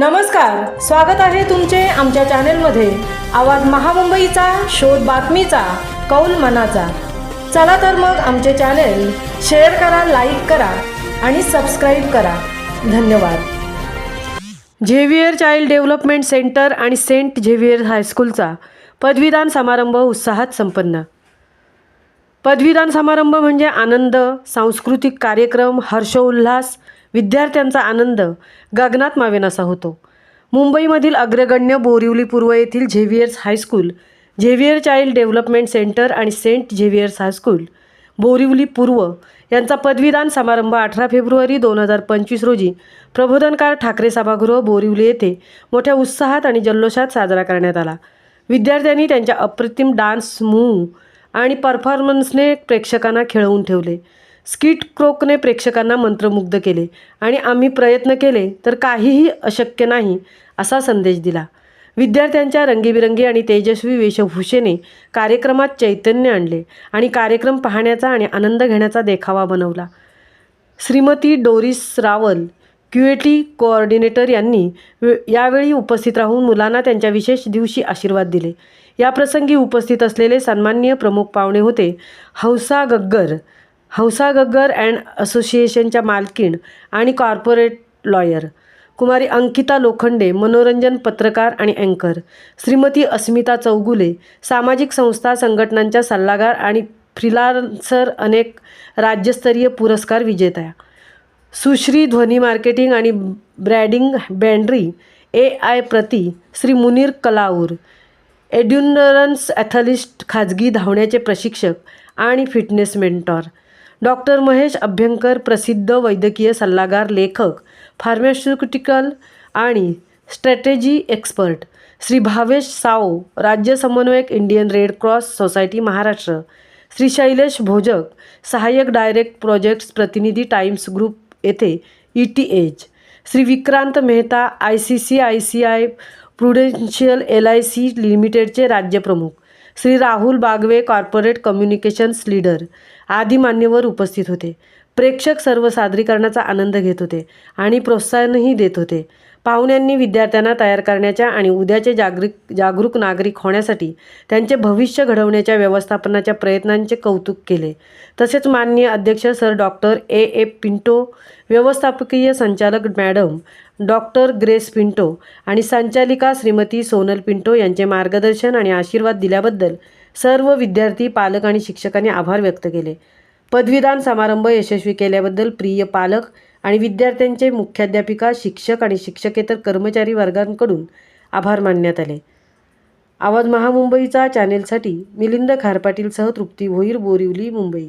नमस्कार स्वागत आहे तुमचे आमच्या चॅनेलमध्ये. आवाज महामुंबईचा शोध बातमीचा कौल मनाचा. चला तर मग आमचे चॅनेल शेअर करा लाईक करा आणि सबस्क्राईब करा. धन्यवाद. झेवियर चाइल्ड डेव्हलपमेंट सेंटर आणि सेंट झेवियर हायस्कूलचा पदवीदान समारंभ उत्साहात संपन्न. पदवीदान समारंभ म्हणजे आनंद सांस्कृतिक कार्यक्रम हर्षोल्हास विद्यार्थ्यांचा आनंद गगनात मावेनासा होतो. मुंबईमधील अग्रगण्य बोरिवली पूर्व येथील Xavier's high school Xavier child development centre आणि saint Xavier's high school Borivali पूर्व यांचा पदवीदान समारंभ अठरा फेब्रुवारी दोन हजार पंचवीस रोजी प्रबोधनकार ठाकरे सभागृह बोरिवली येथे मोठ्या उत्साहात आणि जल्लोषात साजरा करण्यात आला. विद्यार्थ्यांनी त्यांच्या अप्रतिम डान्स मूव आणि परफॉर्मन्सने प्रेक्षकांना खेळवून ठेवले. स्किट क्रोकने प्रेक्षकांना मंत्रमुग्ध केले आणि आम्ही प्रयत्न केले तर काहीही अशक्य नाही असा संदेश दिला. विद्यार्थ्यांच्या रंगीबिरंगी आणि तेजस्वी वेशभूषेने कार्यक्रमात चैतन्य आणले आणि कार्यक्रम पाहण्याचा आणि आनंद घेण्याचा देखावा बनवला. Shrimati Doris Rawal QAT coordinator यांनी वे- यावेळी उपस्थित राहून मुलांना त्यांच्या विशेष दिवशी आशीर्वाद दिले. याप्रसंगी उपस्थित असलेले सन्माननीय प्रमुख पाहुणे होते हौसा गग्गर हौसा गग्गर अँड असोसिएशनच्या मालकीण आणि कॉर्पोरेट लॉयर. कुमारी अंकिता लोखंडे मनोरंजन पत्रकार आणि अँकर. श्रीमती अस्मिता चौगुले सामाजिक संस्था संघटनांच्या सल्लागार आणि फ्रीलान्सर अनेक राज्यस्तरीय पुरस्कार विजेत्या. सुश्री ध्वनी मार्केटिंग आणि ब्रॅडिंग बँड्री ए आय प्रती श्री मुनीर कलाऊर. एड्युनरन्स ॲथलिस्ट खाजगी धावण्याचे प्रशिक्षक आणि fitness mentor. Doctor Mahesh Abhyankar प्रसिद्ध वैद्यकीय सल्लागार लेखक फार्मास्युटिकल आणि स्ट्रॅटेजी एक्सपर्ट श्री भावेश साओ राज्य समन्वयक Indian Red Cross Society Maharashtra. Shri Shailesh Bhojak सहाय्यक डायरेक्ट प्रोजेक्ट्स प्रतिनिधी टाइम्स ग्रुप येथे E T H Shri Vikrant Mehta I C C I C I Prudential L I C लिमिटेडचे राज्यप्रमुख Shri Rahul Bagwe corporate communications leader. आदी मान्यवर उपस्थित होते. प्रेक्षक सर्व सादरीकरणाचा आनंद घेत होते आणि प्रोत्साहनही देत होते. पाहुण्यांनी विद्यार्थ्यांना तयार करण्याच्या आणि उद्याचे जागरिक जागरूक नागरिक होण्यासाठी त्यांचे भविष्य घडवण्याच्या व्यवस्थापनाच्या प्रयत्नांचे कौतुक केले. तसेच माननीय अध्यक्ष sir doctor A. A. Pinto व्यवस्थापकीय संचालक मॅडम डॉक्टर ग्रेस पिंटो आणि संचालिका श्रीमती सोनल पिंटो यांचे मार्गदर्शन आणि आशीर्वाद दिल्याबद्दल सर्व विद्यार्थी पालक आणि शिक्षकांनी आभार व्यक्त केले. पदवीदान समारंभ यशस्वी केल्याबद्दल प्रिय पालक आणि विद्यार्थ्यांचे मुख्याध्यापिका शिक्षक आणि शिक्षकेतर कर्मचारी वर्गांकडून आभार मानण्यात आले. आवाज महामुंबईचा चॅनेलसाठी मिलिंद खारपाटीलसह तृप्ती भोईर बोरिवली मुंबई.